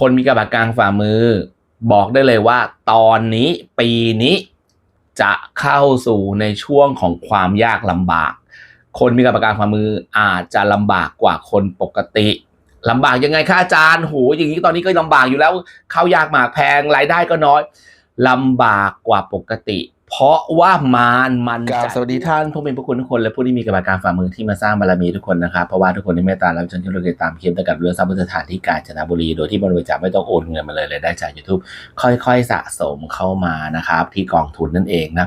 คนมีกระบากกลางฝ่ามือ บอกได้เลยว่า ตอนนี้ปีนี้จะเข้าสู่ในช่วงของความยากลำบาก คนมีกระบากกลางฝ่ามืออาจจะลำบากกว่าคนปกติลำบากยังไงคะอาจารย์โหอย่างนี้ตอนนี้ก็ลำบากอยู่แล้วเข้ายากหมากแพงรายได้ก็น้อยลำบากกว่าปกติ เพราะว่ามารมันกราบจะสวัสดีท่านผู้เป็นผู้คุณทุกคน และผู้ที่มีกระบวนการฝ่ามือที่มาสร้างบารมีทุกคนนะครับ เพราะว่าทุกคนที่เมตตาและชนที่เราติดตามคลิปตะกับเรื่องทรัพย์พุทธฐานที่กาญจนบุรี โดยที่บริจาคไม่ต้องโอนเงินมาเลยเลยได้จาก YouTube ค่อยๆสะสมเข้ามานะครับ ที่กองทุนนั่นเองนะ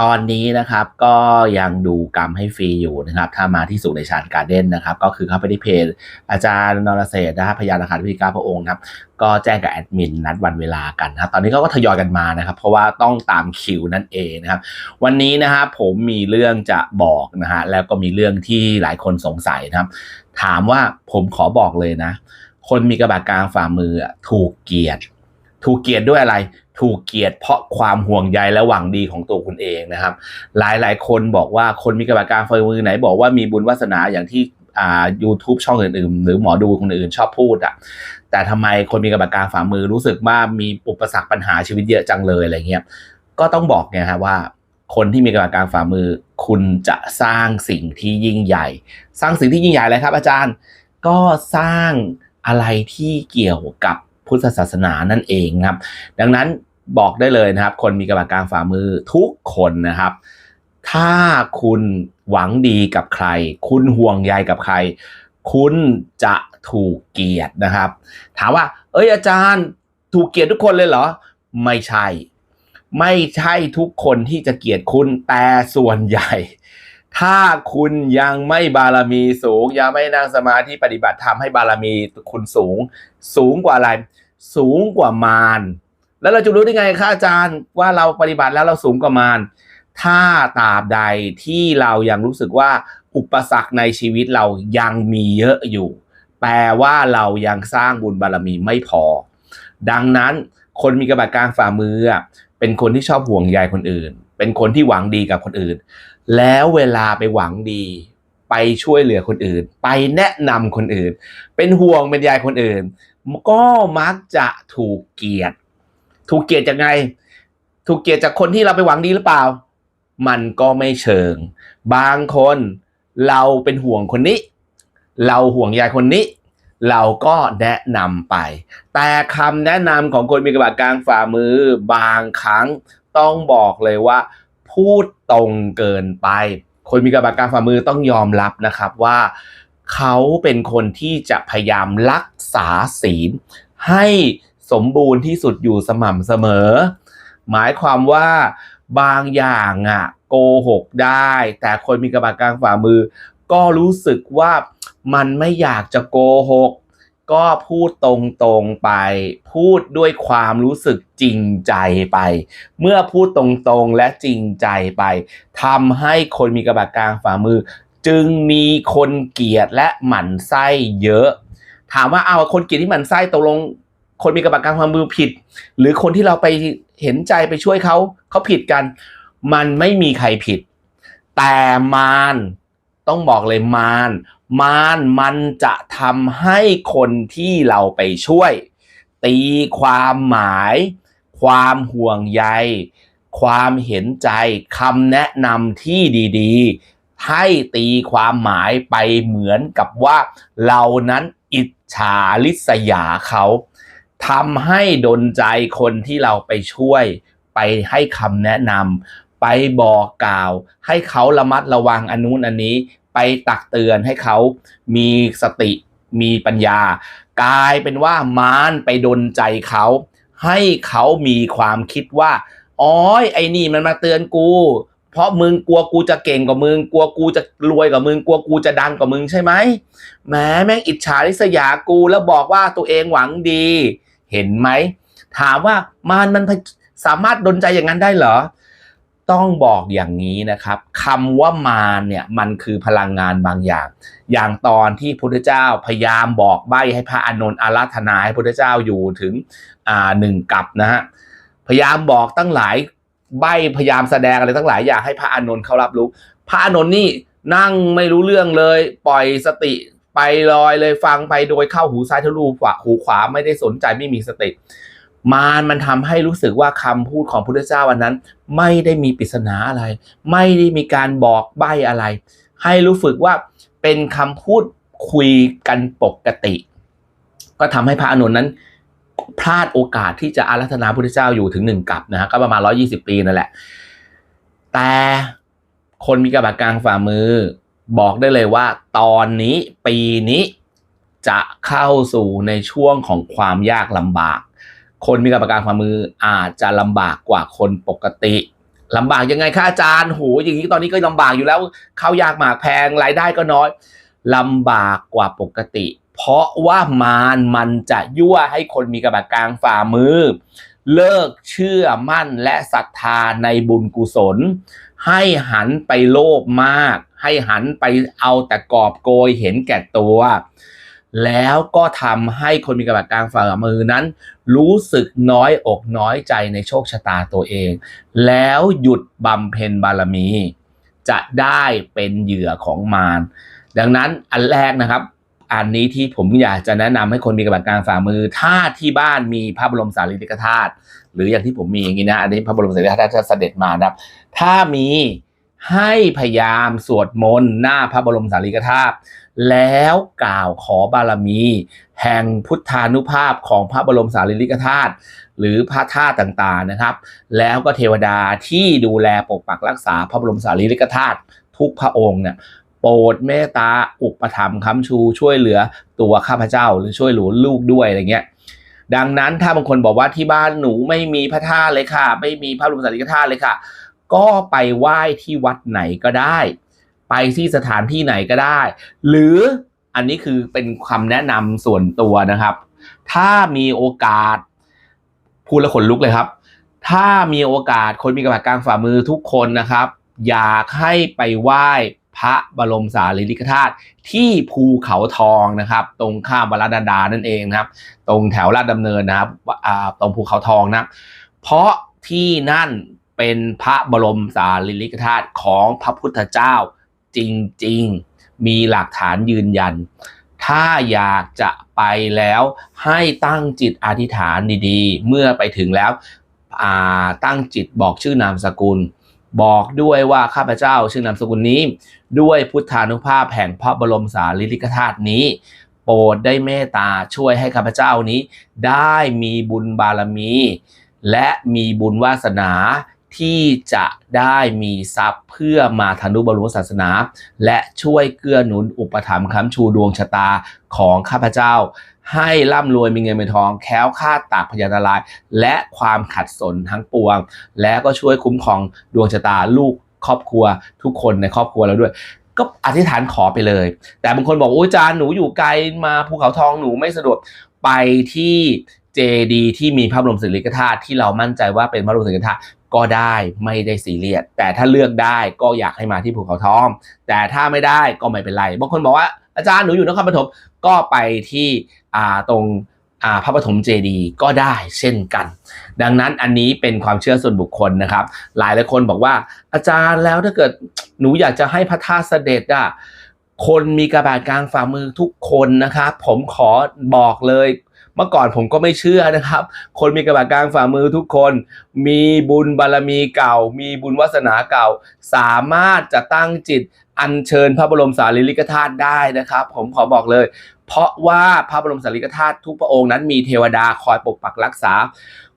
ตอนนี้นะครับก็ยังดูกรรมให้ฟรีอยู่นะครับ ถ้ามาที่สุในชานการ์เด้นนะครับ ก็คือเข้าไปที่เพจอาจารย์นรเศรษนะครับพยานราคาธิการพระองค์ครับ ก็แจ้งกับแอดมินนัดวันเวลากันนะตอนนี้ก็ทยอยกันมานะครับ เพราะว่าต้องตามคิวนั่นเองนะครับ วันนี้นะครับผมมีเรื่องจะบอกนะฮะแล้วก็มีเรื่องที่หลายคนสงสัยนะครับ ถามว่าผมขอบอกเลยนะ คนมีกระบากกลางฝ่ามือถูกเกียดถูกเกียดด้วยอะไร ถูกเกลียดเพราะความห่วงใยและหวังดีของตัวคุณเองนะครับ หลายหลายคนบอกว่าคนมีกระบากางฝ่ามือไหนบอกว่ามีบุญวาสนาอย่างที่อ่า YouTube ช่องอื่นๆ หรือหมอดูคนอื่นชอบพูดอะแต่ทำไมคนมีกระบากางฝ่ามือรู้สึกว่ามีอุปสรรคปัญหาชีวิตเยอะจังเลยอะไรเงี้ยก็ต้องบอกไงครับว่า คนที่มีกระบากางฝ่ามือ คุณจะสร้างสิ่งที่ยิ่งใหญ่ สร้างสิ่งที่ยิ่งใหญ่เลยครับ อาจารย์ก็สร้างอะไรที่เกี่ยวกับ พุทธศาสนานั่นเองครับ ดังนั้นบอกได้เลยนะครับ คนมีกระบากกลางฝ่ามือทุกคนนะครับ ถ้าคุณหวังดีกับใคร คุณห่วงใยกับใคร คุณจะถูกเกลียดนะครับ ถามว่า เอ้ยอาจารย์ถูกเกลียดทุกคนเลยเหรอ ไม่ใช่ ไม่ใช่ทุกคนที่จะเกลียดคุณแต่ส่วนใหญ่ ถ้าคุณยังไม่บารมีสูง ยังไม่นั่งสมาธิปฏิบัติธรรมให้บารมีคุณสูง สูงกว่าอะไร สูงกว่ามารแล้วเราจะรู้ได้ไงคะอาจารย์ว่าเราปฏิบัติแล้วเราสูงกว่ามารถ้าตราบใดที่เรายังรู้สึกว่าอุปสรรคในชีวิตเรายังมีเยอะอยู่ แปลว่าเรายังสร้างบุญบารมีไม่พอ ดังนั้นคนมีกระบาดกลางฝ่ามือ เป็นคนที่ชอบห่วงใยคนอื่น เป็นคนที่หวังดีกับคนอื่น แล้วเวลาไปหวังดี ไปช่วยเหลือคนอื่น ไปแนะนำคนอื่น เป็นห่วงเป็นใยคนอื่น ก็มักจะถูกเกลียด ถูกเกลียดจากไง ถูกเกลียดจากคนที่เราไปหวังดีหรือเปล่า มันก็ไม่เชิง บางคนเราเป็นห่วงคนนี้ เราห่วงใยคนนี้ เราก็แนะนำไป แต่คำแนะนำของคนมีกระบาดกลางฝ่ามือ บางครั้งต้องบอกเลยว่า พูดตรงเกินไป คนมีกระบาดกลางฝ่ามือต้องยอมรับนะครับว่า เขาเป็นคนที่จะพยายามรักษาศีลให้สมบูรณ์ที่สุดอยู่สม่ำเสมอ หมายความว่าบางอย่างอะโกหกได้ แต่คนมีกระบาดกลางฝ่ามือ ก็รู้สึกว่ามันไม่อยากจะโกหก ก็พูดตรงๆไป พูดด้วยความรู้สึกจริงใจไป เมื่อพูดตรงๆและจริงใจไปทำให้คนมีกระบาดกลางฝ่ามือ จึงมีคนเกลียดและหมั่นไส้เยอะ ถามว่าเอาคนเกลียดที่หมั่นไส้ตกลง คนมีกระบาดกางฝ่ามือผิด หรือคนที่เราไปเห็นใจไปช่วยเขาเขาผิดกัน มันไม่มีใครผิด แต่มารต้องบอกเลยมารมารมันจะทำให้คนที่เราไปช่วย ตีความหมาย ความห่วงใย ความเห็นใจคำแนะนำที่ดี ๆ ให้ตีความหมายไปเหมือนกับว่าเรานั้นอิจฉาลิษยาเขาทำให้ดนใจคนที่เราไปช่วย ไปให้คำแนะนำไปบอกกล่าว ให้เขาระมัดระวังอันนู้นอันนี้ ไปตักเตือนให้เขามีสติมีปัญญา กลายเป็นว่ามารไปดนใจเขา ให้เขามีความคิดว่าอ๋อยไอ้นี่มันมาเตือนกู เพราะมึงกลัวกูจะเก่งกว่ามึง กลัวกูจะรวยกว่ามึง กลัวกูจะดังกว่ามึงใช่ไหมแหมแม่งอิจฉาริษยากูแล้วบอกว่าตัวเองหวังดี เห็นไหม ถามว่ามารมันสามารถดนใจอย่างนั้นได้เหรอ ต้องบอกอย่างนี้นะครับคำว่ามารเนี่ยมันคือพลังงานบางอย่าง อย่างตอนที่พุทธเจ้าพยายามบอกใบให้พระอานนท์อาราธนาให้พุทธเจ้าอยู่ถึงอ่าหนึ่งกับนะฮะพยายามบอกตั้งหลาย ใบพยายามแสดงอะไรตั้งหลายอย่างให้พระอานนท์เขารับรู้ พระอานนท์นี่นั่งไม่รู้เรื่องเลย ปล่อยสติไปลอยเลยฟังไปโดยเข้าหูซ้ายทะลุขวาหูขวาไม่ได้สนใจไม่มีสติ มารมันทำให้รู้สึกว่าคำพูดของพระพุทธเจ้าวันนั้น ไม่ได้มีปริศนาอะไร ไม่ได้มีการบอกใบ้อะไร ให้รู้สึกว่าเป็นคำพูดคุยกันปกติ ก็ทำให้พระอานนท์นั้น พลาดโอกาสที่จะอารัธนาพระพุทธเจ้าอยู่ถึงหนึ่งกับนะฮะก็ประมาณร้อยี่สิบปีนั่นแหละ แต่คนมีกระบาดกลางฝ่ามือ บอกได้เลยว่า ตอนนี้ปีนี้จะเข้าสู่ในช่วงของความยากลำบาก คนมีกระบาดกลางฝ่ามืออาจจะลำบากกว่าคนปกติลำบากยังไงคะอาจารย์โหอย่างนี้ตอนนี้ก็ลำบากอยู่แล้วข้าวยากหมากแพงรายได้ก็น้อยลำบากกว่าปกติ เพราะว่ามารมันจะยั่วให้คนมีกระบาดกลางฝ่ามือ เลิกเชื่อมั่นและศรัทธาในบุญกุศล ให้หันไปโลภมาก ให้หันไปเอาแต่กอบโกยเห็นแก่ตัว แล้วก็ทำให้คนมีกระบาดกลางฝ่ามือนั้น รู้สึกน้อยอกน้อยใจในโชคชะตาตัวเอง แล้วหยุดบำเพ็ญบารมี จะได้เป็นเหยื่อของมารดังนั้นอันแรกนะครับ อันนี้ที่ผมอยากจะแนะนำให้คนมีกระบาดกลางฝ่ามือ ถ้าที่บ้านมีพระบรมสารีริกธาตุหรืออย่างที่ผมมีอย่างนี้นะอันนี้พระบรมสารีริกธาตุเสด็จมานะครับ ถ้ามีให้พยายามสวดมนต์หน้าพระบรมสารีริกธาตุแล้วกล่าวขอบารมี แห่งพุทธานุภาพของพระบรมสารีริกธาตุหรือพระธาตุต่างๆนะครับ แล้วก็เทวดาที่ดูแลปกปักรักษาพระบรมสารีริกธาตุทุกพระองค์เนี่ย โปรดเมตตาอุปถัมภ์ค้ำชูช่วยเหลือตัวข้าพเจ้า หรือช่วยเหลือลูกด้วยอะไรเงี้ยดังนั้นถ้าบางคนบอกว่าที่บ้านหนูไม่มีพระธาตุเลยค่ะ ไม่มีพระบรมสารีริกธาตุเลยค่ะ ก็ไปไหว้ที่วัดไหนก็ได้ ไปที่สถานที่ไหนก็ได้ หรืออันนี้คือเป็นคำแนะนำส่วนตัวนะครับ ถ้ามีโอกาสพูดแล้วขนลุกเลยครับ ถ้ามีโอกาสคนมีกระบาดกลางฝ่ามือทุกคนนะครับ อยากให้ไปไหว้ พระบรมสารีริกธาตุที่ภูเขาทองนะครับ ตรงข้ามวรดาดานั่นเองนะครับ ตรงแถวลาดดำเนินนะครับตรงภูเขาทองนะเพราะที่นั่นเป็นพระบรมสารีริกธาตุของพระพุทธเจ้าจริงๆ มีหลักฐานยืนยัน ถ้าอยากจะไปแล้วให้ตั้งจิตอธิษฐานดีๆ เมื่อไปถึงแล้วตั้งจิตบอกชื่อนามสกุล บอกด้วยว่าข้าพเจ้าชื่อนามสกุลนี้ ด้วยพุทธานุภาพแห่งพระบรมสารีริกธาตุนี้ โปรดได้เมตตาช่วยให้ข้าพเจ้านี้ ได้มีบุญบารมี และมีบุญวาสนาที่จะได้มีทรัพย์เพื่อมาทนุบำรุงศาสนา และช่วยเกื้อหนุนอุปถัมภ์ค้ำชูดวงชะตาของข้าพเจ้า ให้ร่ำรวยมีเงินมีทอง แค้วคลาดตากพยานตราย และความขัดสนทั้งปวง และก็ช่วยคุ้มครองดวงชะตาลูกครอบครัว ทุกคนในครอบครัวเราด้วย ก็อธิษฐานขอไปเลย แต่บางคนบอกโอ้ยอาจารย์หนูอยู่ไกลมาภูเขาทองหนูไม่สะดวกไปที่เจดีที่มีพระบรมสารีริกธาตุที่เรามั่นใจว่าเป็นพระบรมสารีริกธาตุก็ได้ไม่ได้ซีเรียสแต่ถ้าเลือกได้ก็อยากให้มาที่ภูเขาทอง แต่ถ้าไม่ได้ก็ไม่เป็นไรบางคนบอกว่า อาจารย์หนูอยู่นครปฐมก็ไปที่ตรงพระปฐมเจดีย์ก็ได้เช่นกัน ดังนั้นอันนี้เป็นความเชื่อส่วนบุคคลนะครับ หลายหลายคนบอกว่าอาจารย์แล้วถ้าเกิดหนูอยากจะให้พระธาตุเสด็จอะคนมีกระบาดกลางฝ่ามือทุกคนนะครับผมขอบอกเลยเมื่อก่อนผมก็ไม่เชื่อนะครับ คนมีกระบาดกลางฝ่ามือทุกคน มีบุญบารมีเก่า มีบุญวาสนาเก่า สามารถจะตั้งจิต อัญเชิญพระบรมสารีริกธาตุได้นะครับ ผมขอบอกเลย เพราะว่าพระบรมสารีริกธาตุทุกพระองค์นั้นมีเทวดาคอยปกปักรักษา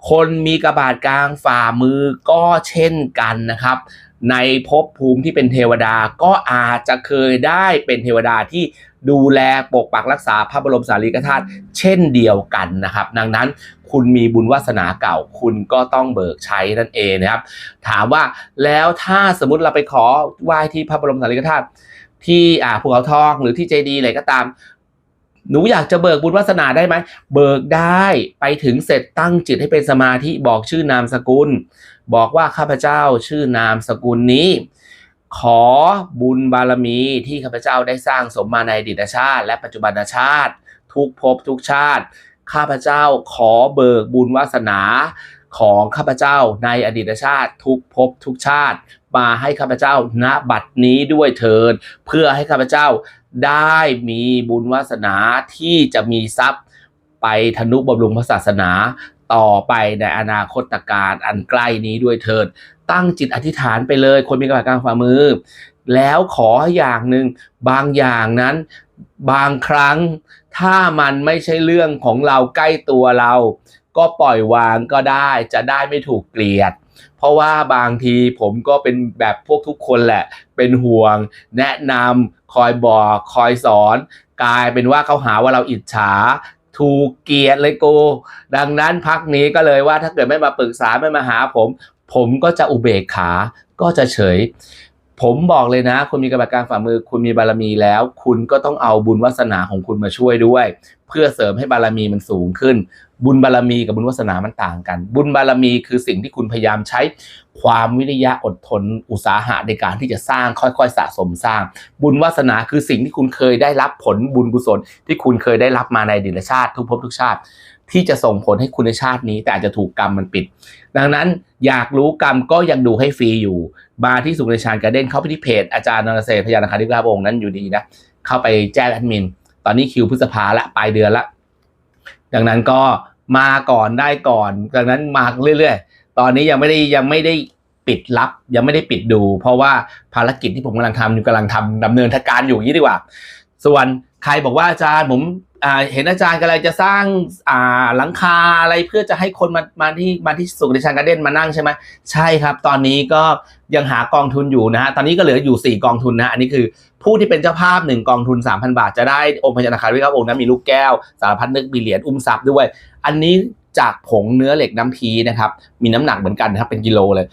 คนมีกระบาดกลางฝ่ามือก็เช่นกันนะครับ ในภพภูมิที่เป็นเทวดาก็อาจจะเคยได้เป็นเทวดาที่ ดูแลปกปักรักษาพระบรมสารีริกธาตุเช่นเดียวกันนะครับ ดังนั้นคุณมีบุญวาสนาเก่า คุณก็ต้องเบิกใช้นั่นเองนะครับ ถามว่าแล้วถ้าสมมติเราไปขอไหว้ที่พระบรมสารีริกธาตุที่อ่าภูเขาทองหรือที่เจดีย์อะไรก็ตามหนูอยากจะเบิกบุญวาสนาได้ไหม เบิกได้ไปถึงเสร็จตั้งจิตให้เป็นสมาธิบอกชื่อนามสกุล บอกว่าข้าพเจ้าชื่อนามสกุลนี้ ขอบุญบารมีที่ข้าพเจ้าได้สร้างสมมาในอดีตชาติ และปัจจุบันชาติ ทุกภพทุกชาติ ข้าพเจ้าขอเบิกบุญวาสนาของข้าพเจ้าในอดีตชาติ ทุกภพทุกชาติ มาให้ข้าพเจ้าณบัดนี้ด้วยเถิดเพื่อให้ข้าพเจ้าได้มีบุญวาสนาที่จะมีทรัพย์ไปธนุบำรุงพระศาสนา ต่อไปในอนาคตการอันใกล้นี้ด้วยเถิด ตั้งจิตอธิษฐานไปเลย คนมีกระบากลางฝ่ามือ แล้วขออย่างหนึ่งบางอย่างนั้นบางครั้งถ้ามันไม่ใช่เรื่องของเราใกล้ตัวเรา ก็ปล่อยวางก็ได้จะได้ไม่ถูกเกลียด เพราะว่าบางทีผมก็เป็นแบบพวกทุกคนแหละ เป็นห่วง แนะนำคอยบอกคอยสอน กลายเป็นว่าเขาหาว่าเราอิจฉา ถูกเกียดเลยกูดังนั้นพักนี้ก็เลยว่าถ้าเกิดไม่มาปรึกษาไม่มาหาผม ผมก็จะอุเบกขาก็จะเฉย ผมบอกเลยนะ คุณมีกระบวนการฝ่ามือ คุณมีบารมีแล้ว คุณก็ต้องเอาบุญวาสนาของคุณมาช่วยด้วย เพื่อเสริมให้บารมีมันสูงขึ้น บุญบารมีกับบุญวาสนามันต่างกัน บุญบารมีคือสิ่งที่คุณพยายามใช้ความวิริยะอดทน อุตสาหะในการที่จะสร้างค่อยๆสะสมสร้าง บุญวาสนาคือสิ่งที่คุณเคยได้รับผลบุญกุศลที่คุณเคยได้รับมาในดีตชาติทุกภพทุกชาติ ที่จะส่งผลให้คุณชาตินี้ แต่อาจจะถูกกรรมมันปิด ดังนั้นอยากรู้กรรมก็ยังดูให้ฟรีอยู่ มาที่สุขในชานการเด้นเข้าไปที่เพจอาจารย์นรเศษพยานาคาธิราพระองค์นั้นอยู่ดีนะ เข้าไปแจ้งแอดมิน ตอนนี้คิวพฤษภาละปลายเดือนละ ดังนั้นก็มาก่อนได้ก่อน ดังนั้นมาเรื่อยๆ ตอนนี้ยังไม่ได้ยังไม่ได้ปิดรับยังไม่ได้ปิดดู เพราะว่าภารกิจที่ผมกำลังทำอยู่กำลังทำดำเนินการอยู่นี้ดีกว่า ส่วนใครบอกว่าอาจารย์ผม เห็นอาจารย์กำลังจะสร้างอ่าหลังคาอะไรเพื่อจะให้คนมามาที่มาที่สุขในชานการเด้นมานั่งใช่ไหมใช่ครับ ตอนนี้ก็ยังหากองทุนอยู่นะฮะตอนนี้ก็เหลืออยู่ 4 กองทุนนะอันนี้คือผู้ที่เป็นเจ้าภาพ 1 กองทุน 3,000 บาท จะได้องค์พญานาคาริครับองค์นั้นมีลูกแก้วสารพัดนึกมีเหรียญอุ้มทรัพย์ด้วย อันนี้จากผงเนื้อเหล็กน้ำพีนะครับมีน้ำหนักเหมือนกันนะครับเป็นกิโลเลย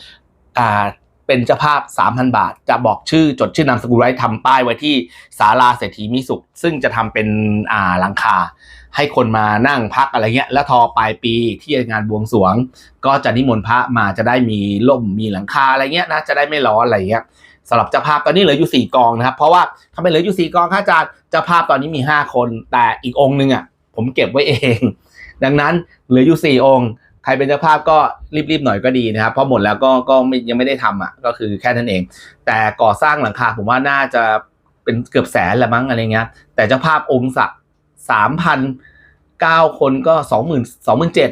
อ่า เป็นเจ้าภาพ 3,000 บาท จะบอกชื่อจดชื่อนามสกุลไว้ทำป้ายไว้ที่ศาลาเศรษฐีมิสุข ซึ่งจะทำเป็นอ่าหลังคา ให้คนมานั่งพักอะไรเงี้ย แล้วทอปลายปีที่งานบวงสรวง ก็จะนิมนต์พระมาจะได้มีล่มมีหลังคาอะไรเงี้ยนะจะได้ไม่ร้อนอะไรเงี้ยสำหรับเจ้าภาพตอนนี้เหลืออยู่ 4 กองนะครับ เพราะว่าทำไมเหลืออยู่ 4 กองครับอาจารย์เจ้าภาพตอนนี้มี 5 คน แต่อีกองค์นึงอะผมเก็บไว้เอง ดังนั้นเหลืออยู่ 4 องค์ ใครเป็นเจ้าภาพก็รีบๆหน่อยก็ดีนะครับ เพราะหมดแล้วก็ก็ยังไม่ได้ทำอะก็คือแค่นั้นเอง แต่ก่อสร้างหลังคาผมว่าน่าจะเป็นเกือบแสนละมั้งอะไรเงี้ย แต่เจ้าภาพองค์สักสามพันเก้าคนก็สองหมื่นสองหมื่นเจ็ด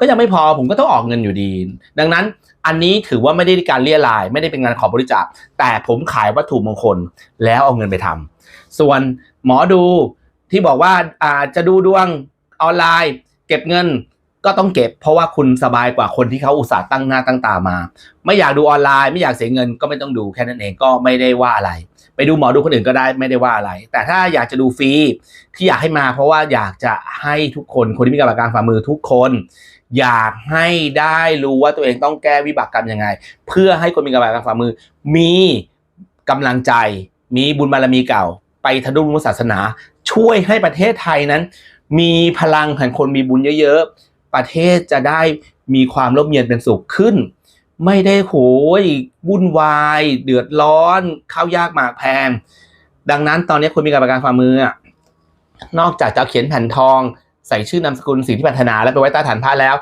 ก็ยังไม่พอผมก็ต้องออกเงินอยู่ดี ดังนั้นอันนี้ถือว่าไม่ได้การเลี่ยราย ไม่ได้เป็นงานขอบริจาคแต่ผมขายวัตถุมงคลแล้วเอาเงินไปทำส่วนหมอดูที่บอกว่าอาจจะดูดวงออนไลน์ เก็บเงิน ก็ต้องเก็บ เพราะว่าคุณสบายกว่าคนที่เขาอุตส่าห์ตั้งหน้าตั้งตามา ไม่อยากดูออนไลน์ ไม่อยากเสียเงินก็ไม่ต้องดูแค่นั้นเองก็ไม่ได้ว่าอะไร ไปดูหมอดูคนอื่นก็ได้ไม่ได้ว่าอะไร แต่ถ้าอยากจะดูฟรีที่อยากให้มา เพราะว่าอยากจะให้ทุกคนคนที่มีกรรมการฝ่ามือทุกคน อยากให้ได้รู้ว่าตัวเองต้องแก้วิบากกรรมยังไง เพื่อให้คนมีกรรมการฝ่ามือ มีกำลังใจ มีบุญบารมีเก่า ไปทะนุรุศาสนา ช่วยให้ประเทศไทยนั้น มีพลังแห่งคนมีบุญเยอะๆ ประเทศจะได้มีความร่มเย็นเป็นสุขขึ้น ไม่ได้โหยวุ่นวาย เดือดร้อนข้าวยากหมากแพง ดังนั้นตอนนี้คนมีการประกันฝ่ามือ นอกจากจะเขียนแผ่นทอง ใส่ชื่อนามสกุลสิ่งที่ปรารถนาแล้วไปไว้ใต้ฐานพระแล้ว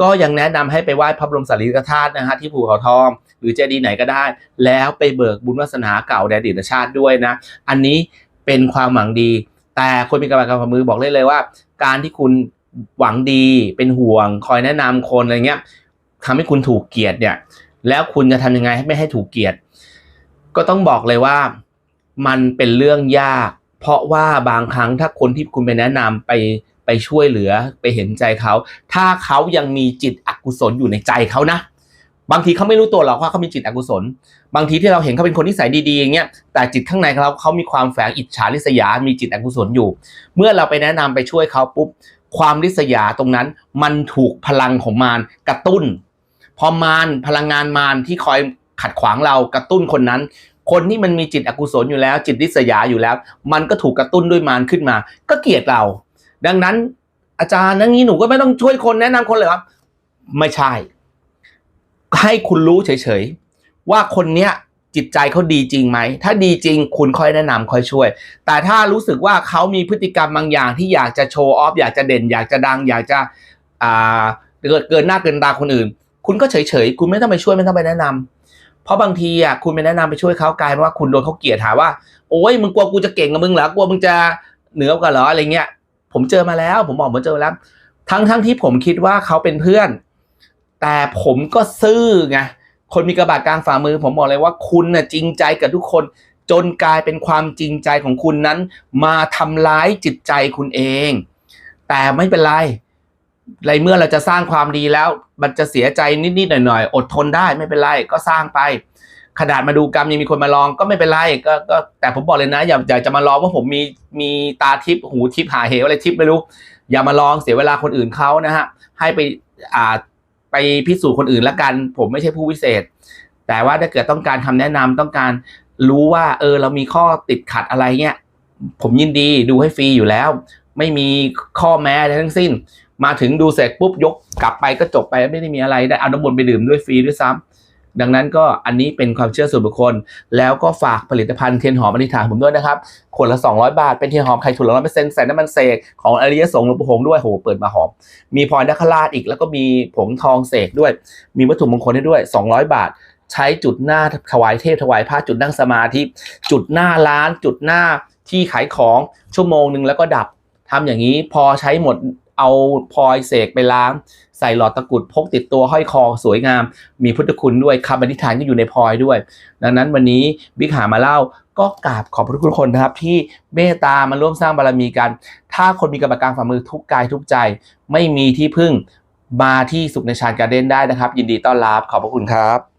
ก็ยังแนะนำให้ไปไหว้พระบรมสารีริกธาตุนะฮะที่ภูเขาทอง หรือเจดีย์ไหนก็ได้ แล้วไปเบิกบุญวาสนาเก่าแดนดิตชาติด้วยนะ อันนี้เป็นความหวังดี แต่คนมีกรรมการฝ่ามือบอกเลยเลยว่า การที่คุณ หวังดีเป็นห่วง คอยแนะนำคนอะไรเงี้ยทำให้คุณถูกเกลียดเนี่ย แล้วคุณจะทำยังไงให้ไม่ให้ถูกเกลียดก็ต้องบอกเลยว่ามันเป็นเรื่องยาก เพราะว่าบางครั้งถ้าคนที่คุณไปแนะนำไปไปช่วยเหลือไปเห็นใจเขา ถ้าเขายังมีจิตอกุศลอยู่ในใจเขานะ บางทีเขาไม่รู้ตัวหรอกว่าเขามีจิตอกุศล บางทีที่เราเห็นเขาเป็นคนที่ใส่ดีๆอย่างเงี้ยแต่จิตข้างในเขาเขามีความแฝงอิจฉาริษยา มีจิตอกุศลอยู่ เมื่อเราไปแนะนำไปช่วยเขาปุ๊บ ความริษยาตรงนั้นมันถูกพลังของมารกระตุ้น พอมารพลังงานมารที่คอยขัดขวางเรากระตุ้นคนนั้น คนที่มันมีจิตอกุศลอยู่แล้ว จิตริษยาอยู่แล้ว มันก็ถูกกระตุ้นด้วยมารขึ้นมา ก็เกลียดเรา ดังนั้นอาจารย์นั่นนี้หนูก็ไม่ต้องช่วยคนแนะนำคนเลยครับ ไม่ใช่ ให้คุณรู้เฉยๆว่าคนเนี้ย จิตใจเขาดีจริงไหม ถ้าดีจริงคุณค่อยแนะนำค่อยช่วย แต่ถ้ารู้สึกว่าเขามีพฤติกรรมบางอย่างที่อยากจะโชว์ออฟอยากจะเด่น อยากจะดัง อยากจะอ่าเกินเกินหน้าเกินตาคนอื่น คุณก็เฉยๆ คุณไม่ต้องไปช่วยไม่ต้องไปแนะนำเพราะบางทีอะคุณไปแนะนำไปช่วยเขากลายเป็นว่าคุณโดนเขาเกลียดหาว่าโอ้ยมึงกลัวกูจะเก่งกับมึงเหรอกลัวมึงจะเหนือกว่าเหรออะไรเงี้ย ผมเจอมาแล้ว ผมบอกผมเจอแล้ว ทั้งทั้งที่ผมคิดว่าเขาเป็นเพื่อน แต่ผมก็ซื่อไง คนมีกระบาดกลางฝ่ามือ ผมบอกเลยว่าคุณน่ะจริงใจกับทุกคน จนกลายเป็นความจริงใจของคุณนั้น มาทำร้ายจิตใจคุณเอง แต่ไม่เป็นไรในเมื่อเราจะสร้างความดีแล้ว มันจะเสียใจนิดๆหน่อยๆอดทนได้ไม่เป็นไรก็สร้างไป ขนาดมาดูกรรมยังมีคนมาลองก็ไม่เป็นไรก็ก็แต่ผมบอกเลยนะ อย่าอย่าจะมาลองว่าผมมีมีตาทิพย์หูทิพย์หาเหวอะไรทิพย์ไม่รู้ อย่ามาลองเสียเวลาคนอื่นเขานะฮะให้ไปอ่า ไปพิสูจน์คนอื่นละกัน ผมไม่ใช่ผู้วิเศษ แต่ว่าถ้าเกิดต้องการคำแนะนำต้องการรู้ว่า เออ เรามีข้อติดขัดอะไรเงี้ยผมยินดีดูให้ฟรีอยู่แล้ว ไม่มีข้อแม้อะไรทั้งสิ้น มาถึงดูเสร็จปุ๊บยกกลับไปก็จบไปไม่ได้มีอะไรได้เอาน้ำมนต์ไปดื่มด้วยฟรีด้วยซ้ำ ดังนั้นก็อันนี้เป็นความเชื่อส่วนบุคคล แล้วก็ฝากผลิตภัณฑ์เทียนหอมอธิษฐาผมด้วยนะครับขวดละ 200 บาท เป็นเทียนหอมไข่ถั่วร้อยเปอร์เซ็นต์ใส่น้ำมันเสกของอริยสงฆ์หลวงปู่หงด้วยโหเปิดมาหอม มีพลอยนักขราชอีกแล้วก็มีผงทองเสกด้วย มีวัตถุมงคลให้ด้วย 200 บาท ใช้จุดหน้าถวายเทพถวายพระจุดนั่งสมาธิจุดหน้าร้าน จุดหน้าที่ขายของชั่วโมงหนึ่งแล้วก็ดับทำอย่างนี้พอใช้หมดเอาพลอยเสกไปล้าง ใส่หลอดตะกุดพกติดตัวห้อยคอสวยงาม มีพุทธคุณด้วยคำอธิษฐานก็อยู่ในพลอยด้วย ดังนั้นวันนี้บิ๊กหามาเล่าก็กราบขอบพระคุณคนนะครับ ที่เมตตามาร่วมสร้างบารมีกัน ถ้าคนมีกรรมการฝ่ามือทุกกายทุกใจ ไม่มีที่พึ่งมาที่สุขในชานการเด้นได้นะครับ ยินดีต้อนรับขอบพระคุณครับ